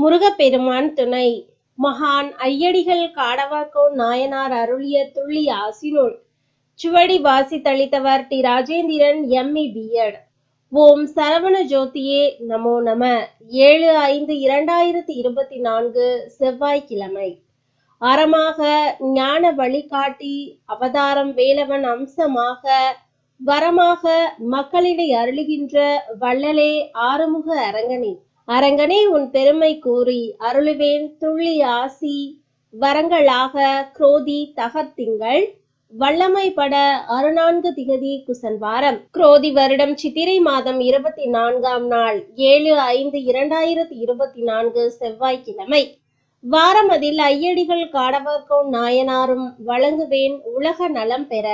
முருகப்பெருமான் துணை. மகான் ஐயடிகள் காடவாக்கோ நாயனார் அருளிய துள்ளி ஆசினுள். சுவடி வாசித்தளித்தவர் T Rajendran M E B Ed ஓம் சரவண ஜோதியே நமோ நம. ஏழு ஐந்து இரண்டாயிரத்தி இருபத்தி நான்கு செவ்வாய்க்கிழமை. அறமாக ஞான வழிகாட்டி அவதாரம் வேலவன் அம்சமாக வரமாக மக்களிடை அருளுகின்ற வள்ளலே ஆறுமுக அரங்கனின் அரங்கனே உன் பெருமை கூறி அருளுவேன் துள்ளி ஆசி. வரங்களாக குரோதி தகத்திங்கள் வல்லமை பட அறுநான்கு திகதி குசன்வாரம். குரோதி வருடம் சித்திரை மாதம் இருபத்தி நான்காம் நாள் ஏழு ஐந்து இரண்டாயிரத்தி இருபத்தி நான்கு செவ்வாய்க்கிழமை. வாரம் அதில் ஐயடிகள் காடவர்கோன் நாயனாரும் வழங்குவேன் உலக நலம் பெற.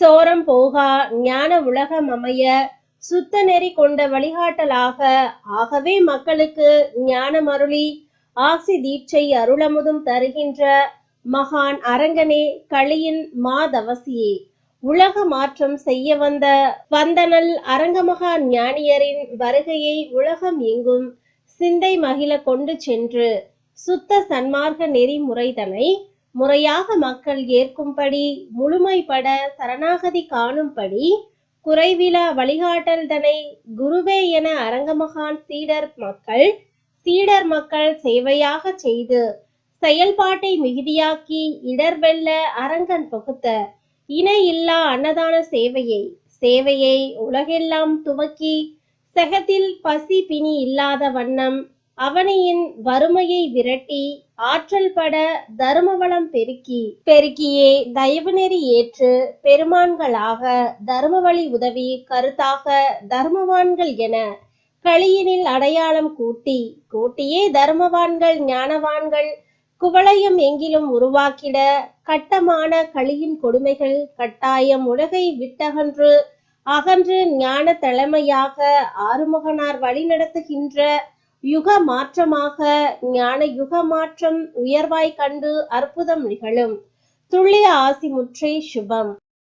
சோரம் போகா ஞான உலகம் அமைய சுத்த நெறி கொண்ட வழிகாட்டலாக. ஆகவே மக்களுக்கு ஞானமருளி ஆசி தீட்சை அருளமுதும் தருகின்ற மகான் அரங்கனே களியின் மாதவசியே. உலக மாற்றம் செய்ய வந்த வந்தனல் அரங்கமகா ஞானியரின் வருகையை உலகம் எங்கும் சிந்தை மகிழ கொண்டு சென்று சுத்த சன்மார்க்க நெறிமுறைதனை முறையாக மக்கள் ஏற்கும்படி முழுமைப்பட சரணாகதி காணும்படி குறைவிலா வழிகாட்டல்தனை குருவே என அரங்கமகான் சீடர் மக்கள் சீடர் மக்கள் சேவையாக செய்து செயல்பாட்டை மிகுதியாக்கி இடர்வெல்ல அரங்கன் பகுத்த இல்லா அன்னதான சேவையை சேவையை உலகெல்லாம் துவக்கி செகத்தில் பசி பிணி இல்லாத வண்ணம் அவனியின் வறுமையை விரட்டி ஆற்றல் பட தருமவளம் பெருக்கி பெருக்கியே தயவுநெறி ஏற்று பெருமான்களாக தர்மவழி உதவி கருத்தாக தர்மவான்கள் என களியினில் அடையாளம் கூட்டி கூட்டியே தர்மவான்கள் ஞானவான்கள் குவளையம் எங்கிலும் உருவாக்கிட கட்டமான களியின் கொடுமைகள் கட்டாயம் உலகை விட்டகன்று அகன்று ஞான தலைமையாக ஆறுமுகனார் வழிநடத்துகின்ற யுக மாற்றமாக ஞான யுக மாற்றம் உயர்வாய் கண்டு அற்புதம் நிகழும். துள்ளிய ஆசி முற்றை சுபம்.